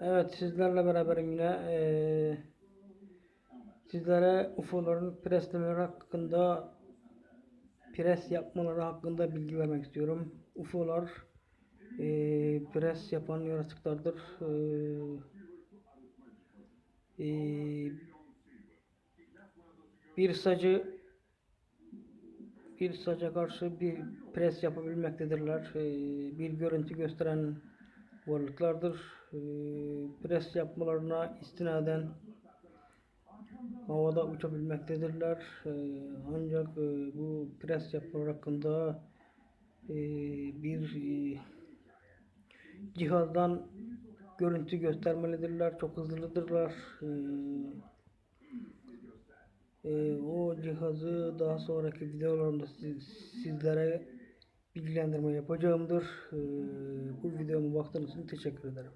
Evet sizlerle beraberim yine. Eee, sizlere UFO'ların preslemeleri hakkında pres yapmaları hakkında bilgi vermek istiyorum. UFO'lar eee, pres yapan yaratıklardır. Eee, eee, bir sacı bir saca karşı bir pres yapabilmektedirler. Eee, bir görüntü gösteren varlıklardır. Eee, pres yapmalarına istinaden havada uçabilmektedirler. Eee, ancak eee, bu pres yapmalar hakkında eee, bir eee, cihazdan görüntü göstermelidirler. Çok hızlıdırlar. Eee, eee, o cihazı daha sonraki videolarımda siz- sizlere bilgilendirme yapacağımdır. Eee, bu videomu baktığınız için teşekkür ederim.